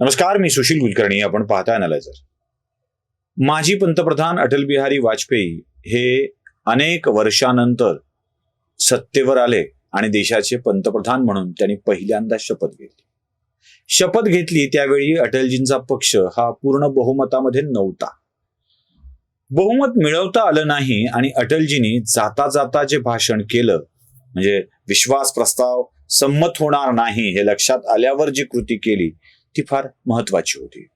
नमस्कार मी सुशील कुलकर्णी. आपण पाहता अनालायझर माजी पंतप्रधान अटल बिहारी वाजपेयी हे अनेक वर्षानंतर सत्तेवर आले आणि देशाचे पंतप्रधान म्हणून त्यांनी पहिल्यांदा शपथ घेतली. शपथ घेतली त्यावेळी अटलजींचा पक्ष हा पूर्ण बहुमतामध्ये नव्हता. बहुमत मिळवता आलं नाही आणि अटलजींनी जाता जाता जे भाषण केलं म्हणजे विश्वास प्रस्ताव संमत होणार नाही हे लक्षात आल्यावर जी कृती केली ती फार महत्वाची होती.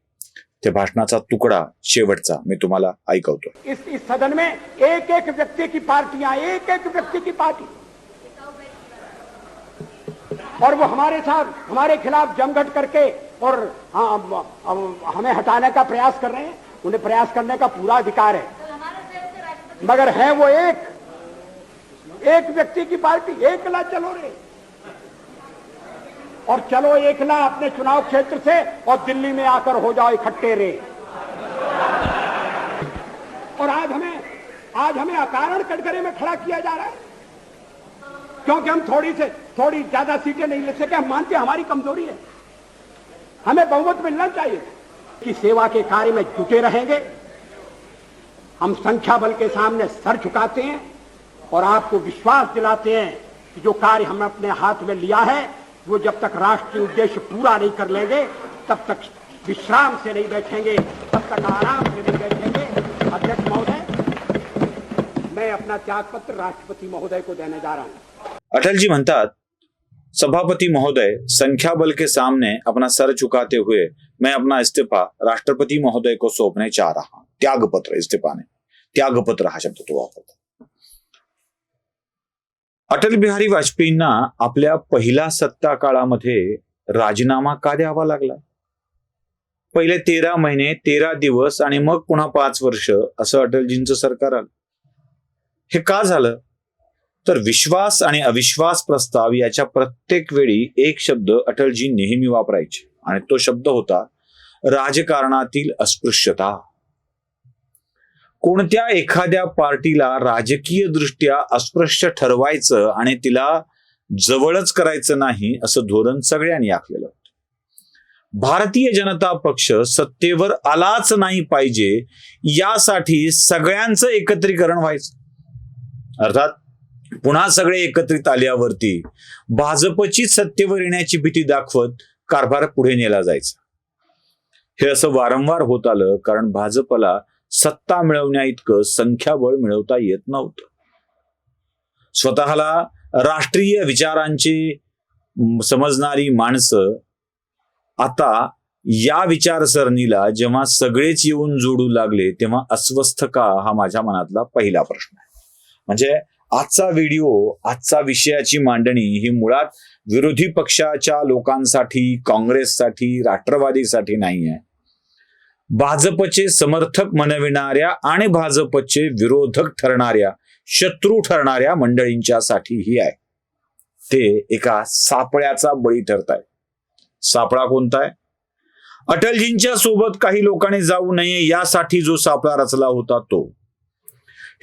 त्या भाषणाचा तुकडा शेवटचा मी तुम्हाला ऐकवतो. इस इस सदन में एक एक व्यक्ति की पार्टियाँ एक एक व्यक्ति की पार्टी। और वो हमारे साथ हमारे खिलाफ जमघट करके और हाँ, हम- हटाने का प्रयास कर रहे हैं। उन्हें प्रयास करने का पूरा अधिकार है। मगर है वो एक एक व्यक्ति की पार्टी एक ला चलो रे और चलो एकला अपने चुनाव क्षेत्र से और दिल्ली में आकर हो जाओ इकट्ठे रे। और आज हमें आज हमें अकारण कटघरे में खड़ा किया जा रहा है। क्योंकि हम थोड़ी से, थोड़ी ज़्यादा सीटें नहीं ले सके, हम मानते हमारी कमज़ोरी है। हमें बहुमत मिलना चाहिए कि सेवा के कार्य में जुटे रहेंगे। हम संख्या बल के सामने सर झुकाते हैं और आपको विश्वास दिलाते हैं कि जो कार्य हमने अपने हाथ में लिया है वो जब तक राष्ट्रीय उद्देश्य पूरा नहीं कर लेंगे, तब तक विश्राम से नहीं बैठेंगे, तब तक आराम से नहीं बैठेंगे। अध्यक्ष महोदय, मैं अपना त्यागपत्र राष्ट्रपति महोदय को देने जा रहा हूँ। अटल जी म्हणतात, सभापति महोदय संख्या बल के सामने अपना सर झुकाते हुए मैं अपना इस्तीफा राष्ट्रपति महोदय को सौंपने चाह रहा हूँ। त्यागपत्र, इस्तीफा ने त्यागपत्र हा शब्द तो वापरतो अटल बिहारी वाजपेयींना आपल्या पहिल्या सत्ता काळामध्ये राजीनामा का द्यावा लागला? पहिले तेरा महिने तेरा दिवस आणि मग पुन्हा पाच वर्ष असं अटलजींचं सरकार आलं. हे का झालं? तर विश्वास आणि अविश्वास प्रस्ताव याच्या प्रत्येक वेळी एक शब्द अटलजी नेहमी वापरायचे आणि तो शब्द होता राजकारणातील अस्पृश्यता. कोणत्या एखाद्या पार्टीला राजकीय दृष्ट्या अस्पृश्य ठरवायचं आणि तिला जवळच करायचं नाही असं धोरण सगळ्यांनी आखलेलं भारतीय जनता पक्ष सत्तेवर आलाच नाही पाहिजे यासाठी सगळ्यांचं एकत्रीकरण व्हायचं. अर्थात पुन्हा सगळे एकत्रित आल्यावरती भाजपची सत्तेवर येण्याची भीती दाखवत कारभार पुढे नेला जायचा. हे असं वारंवार होत आलं कारण भाजपला सत्ता मिळवण्या इतकं संख्याबळ मिळवता येत नव्हतं. स्वतःला राष्ट्रीय विचारांची समजणारी माणसं आता या विचारसरणीला जेव्हा सगळेच येऊन जोडू लागले तेव्हा अस्वस्थ का हा माझ्या मनातला पहिला प्रश्न आहे. म्हणजे आजचा व्हिडिओ आजचा विषयाची मांडणी ही मुळात विरोधी पक्षाच्या लोकांसाठी काँग्रेससाठी राष्ट्रवादीसाठी नाही आहे भाजपचे समर्थक म्हणविणाऱ्या आणि भाजपचे विरोधक ठरणाऱ्या शत्रू ठरणाऱ्या मंडळींच्यासाठी ही आहे. ते एका सापळ्याचा बळी ठरत आहे सापळा कोणता आहे? अटलजींच्या सोबत काही लोकांनी जाऊ नये यासाठी जो सापळा रचला होता तो.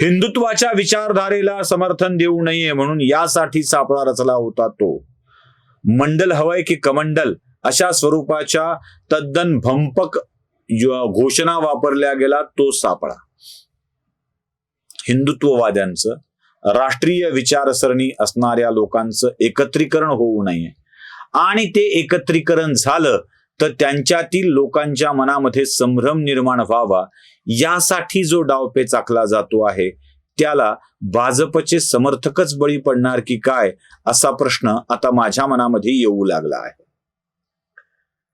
हिंदुत्वाच्या विचारधारेला समर्थन देऊ नये म्हणून यासाठी सापळा रचला होता तो. मंडल हवय की कमंडल? अशा स्वरूपाच्या तद्दन भंपक घोषणा वापरल्या गेला तो सापळा. हिंदुत्ववाद्यांचं राष्ट्रीय विचारसरणी असणाऱ्या लोकांचं एकत्रीकरण होऊ नये. आणि ते एकत्रीकरण झालं तर त्यांच्यातील लोकांच्या मनामध्ये संभ्रम निर्माण व्हावा यासाठी जो डावपे चाकला जातो आहे त्याला भाजपचे समर्थकच बळी पडणार की काय असा प्रश्न आता माझ्या मनामध्ये येऊ लागला आहे.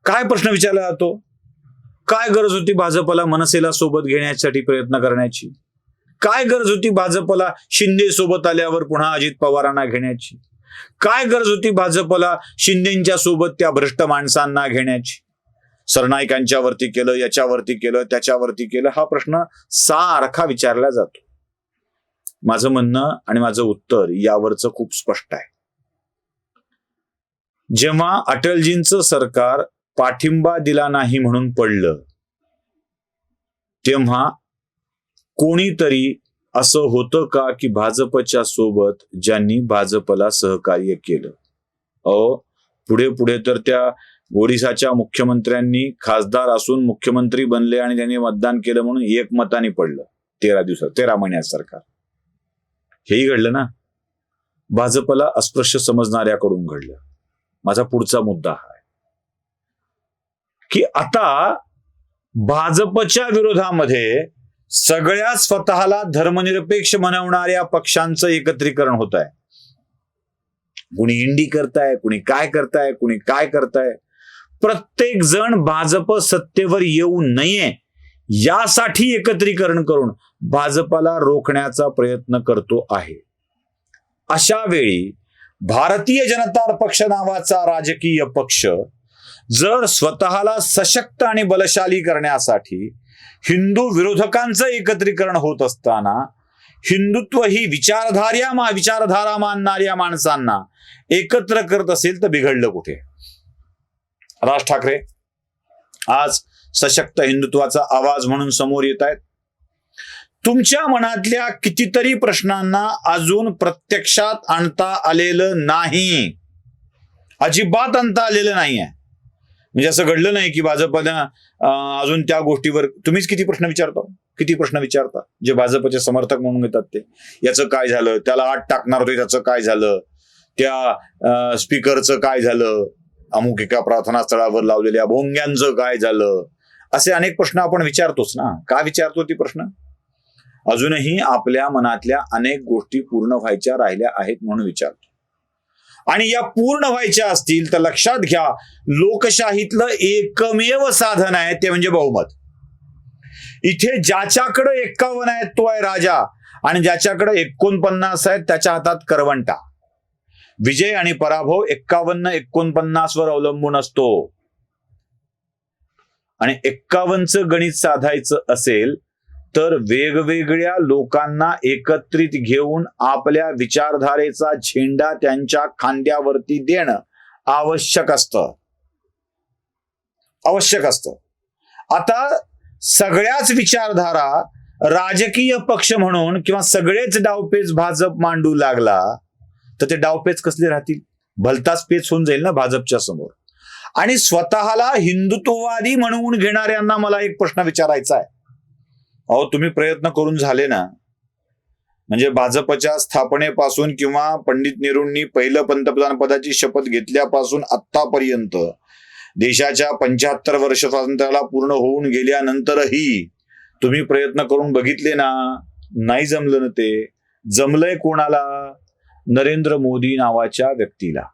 काय प्रश्न विचारला जातो? काय गरज होती भाजपला मनसेला सोबत घेण्यासाठी प्रयत्न करण्याची? काय गरज होती भाजपला शिंदे सोबत आल्यावर पुन्हा अजित पवारांना घेण्याची? काय गरज होती भाजपला शिंदेच्या सोबत त्या भ्रष्ट माणसांना घेण्याची? सरनाईकांच्या वरती केलं याच्यावरती केलं त्याच्यावरती केलं हा प्रश्न सारखा विचारला जातो. माझं म्हणणं आणि माझं उत्तर यावरचं खूप स्पष्ट आहे. जेव्हा अटलजींचं सरकार पाठिंबा दिला नाही म्हणून पडलं. तेव्हा कोणीतरी असं होतं का की भाजपच्या सोबत ज्यांनी भाजपला सहकार्य केलं? अहो पुढे पुढे तर त्या ओडिसाच्या मुख्यमंत्र्यांनी खासदार असून मुख्यमंत्री बनले आणि त्यांनी मतदान केलं म्हणून एक मताने पडलं. तेरा दिवसात तेरा महिन्यात सरकार. हेही घडलं ना? भाजपला अस्पृश्य समजणाऱ्याकडून घडलं. माझा पुढचा मुद्दा हा की आता भाजपच्या विरोधामध्ये सगळ्या स्वतःला धर्मनिरपेक्ष म्हणवणाऱ्या पक्षांचं एकत्रीकरण होत आहे कुणी इंडी करताय कुणी काय करताय कुणी काय करताय. प्रत्येक जण भाजप सत्तेवर येऊ नये यासाठी एकत्रीकरण करून भाजपाला रोखण्याचा प्रयत्न करतो आहे. अशा वेळी भारतीय जनता पक्ष नावाचा राजकीय पक्ष जर स्वतःला सशक्त आणि बलशाली करण्यासाठी हिंदू विरोधकांचं एकत्रीकरण होत असताना हिंदुत्व ही विचारधार्या मा विचारधारा मानणाऱ्या माणसांना एकत्र करत असेल तर बिघडलं कुठे? राज ठाकरे आज सशक्त हिंदुत्वाचा आवाज म्हणून समोर येत आहेत. तुमच्या मनातल्या कितीतरी प्रश्नांना अजून प्रत्यक्षात आणता आलेलं नाही. अजिबात आणता आलेलं नाही आहे म्हणजे असं घडलं नाही की भाजपनं अजून त्या गोष्टीवर तुम्हीच किती प्रश्न विचारता? किती प्रश्न विचारता? जे भाजपचे समर्थक म्हणून घेतात ते. याचं काय झालं? त्याला आत टाकणार होते त्याचं काय झालं? त्या स्पीकरचं काय झालं? अमुक एका प्रार्थना स्थळावर लावलेल्या भोंग्यांचं काय झालं? असे अनेक प्रश्न आपण विचारतोच ना. का विचारतो ती प्रश्न? अजूनही आपल्या मनातल्या अनेक गोष्टी पूर्ण व्हायच्या राहिल्या आहेत म्हणून विचारतो. आणि या पूर्ण व्हायच्या असतील तर लक्षात घ्या लोकशाहीतलं एकमेव साधन आहे ते म्हणजे बहुमत. इथे ज्याच्याकडे एक्कावन्न आहेत तो आहे राजा. आणि ज्याच्याकडे एकोणपन्नास आहेत त्याच्या हातात करवंटा. विजय आणि पराभव एक्कावन्न एकोणपन्नास वर अवलंबून असतो. आणि एक्कावन्नचं गणित साधायचं असेल तर वेगवेगळ्या लोकांना एकत्रित घेऊन आपल्या विचारधारेचा झेंडा त्यांच्या खांद्यावरती देणं आवश्यक असतं. आवश्यक असतं. आता सगळ्याच विचारधारा राजकीय पक्ष म्हणून किंवा सगळेच डावपेच भाजप मांडू लागला तर ते डावपेच कसले राहतील? भलताच पेच होऊन जाईल ना भाजपच्या समोर. आणि स्वतःला हिंदुत्ववादी म्हणून घेणाऱ्यांना मला एक प्रश्न विचारायचा आहे. अहो तुम्ही प्रयत्न करून झाले ना. म्हणजे भाजपच्या स्थापनेपासून किंवा पंडित नेहरूंनी पहिलं पंतप्रधान पदाची शपथ घेतल्यापासून आतापर्यंत देशाच्या पंच्याहत्तर वर्ष स्वातंत्र्याला पूर्ण होऊन गेल्यानंतरही तुम्ही प्रयत्न करून बघितले ना. नाही जमलं ना ते. जमलंय कोणाला? नरेंद्र मोदी नावाच्या व्यक्तीला.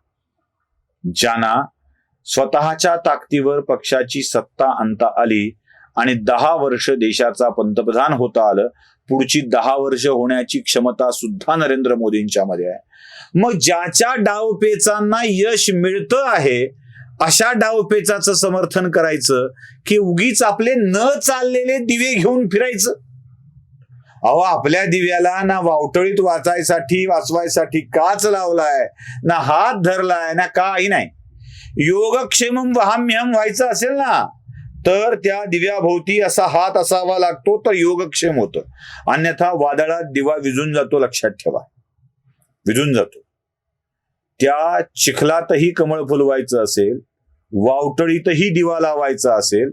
ज्यांना स्वतःच्या ताकदीवर पक्षाची सत्ता आणता आली. आणि दहा वर्ष देशाचा पंतप्रधान होता आलं पुढची दहा वर्ष होण्याची क्षमता सुद्धा नरेंद्र मोदींच्या मध्ये आहे. मग ज्याच्या डावपेचांना यश मिळतं आहे अशा डावपेचाचं समर्थन करायचं की उगीच आपले न चाललेले दिवे घेऊन फिरायचं? अहो आपल्या दिव्याला ना वावटळीत वाचायसाठी वाचवायसाठी काच लावलाय ना हात धरलाय ना काही नाही. योगक्षेम वहाम्यम व्हायचं असेल ना तर त्या दिव्याभोवती असा हात असावा लागतो तर योगक्षेम होतो. अन्यथा वादळात दिवा विजून जातो लक्षात ठेवा. विजून जातो. त्या चिखलातही कमळ फुलवायचं असेल वावटळीतही दिवा लावायचा असेल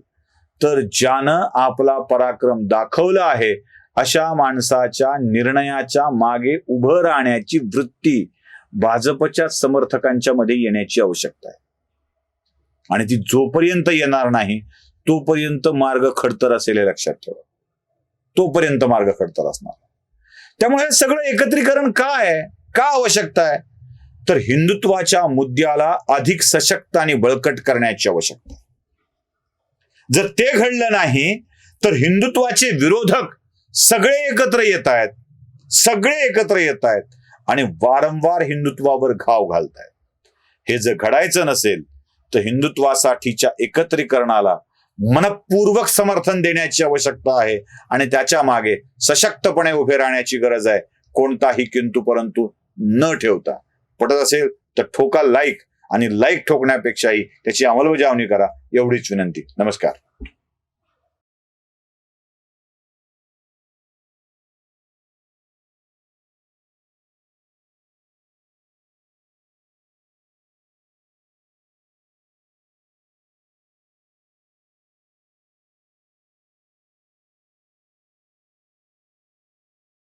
तर ज्यानं आपला पराक्रम दाखवला आहे अशा माणसाच्या निर्णयाच्या मागे उभं राहण्याची वृत्ती भाजपच्या समर्थकांच्या मध्ये येण्याची आवश्यकता आहे. आणि ती जोपर्यंत येणार नाही तोपर्यंत मार्ग खडतर असेल हे लक्षात ठेवा. तोपर्यंत मार्ग खडतर असणार. त्यामुळे हे सगळं एकत्रीकरण का आहे? का आवश्यकता आहे? तर हिंदुत्वाच्या मुद्द्याला अधिक सशक्त आणि बळकट करण्याची आवश्यकता जर ते घडलं नाही तर हिंदुत्वाचे विरोधक सगळे एकत्र येत आहेत. सगळे एकत्र येत आहेत आणि वारंवार हिंदुत्वावर घाव घालतायत हे जर घडायचं नसेल तर हिंदुत्वासाठीच्या एकत्रीकरणाला मनपूर्वक समर्थन देण्याची आवश्यकता आहे आणि त्याच्यामागे सशक्तपणे उभे राहण्याची गरज आहे. कोणताही किंतु परंतु न ठेवता. पटत असेल तर ठोका लाईक आणि लाईक ठोकण्यापेक्षाही त्याची अंमलबजावणी करा. एवढीच विनंती. नमस्कार.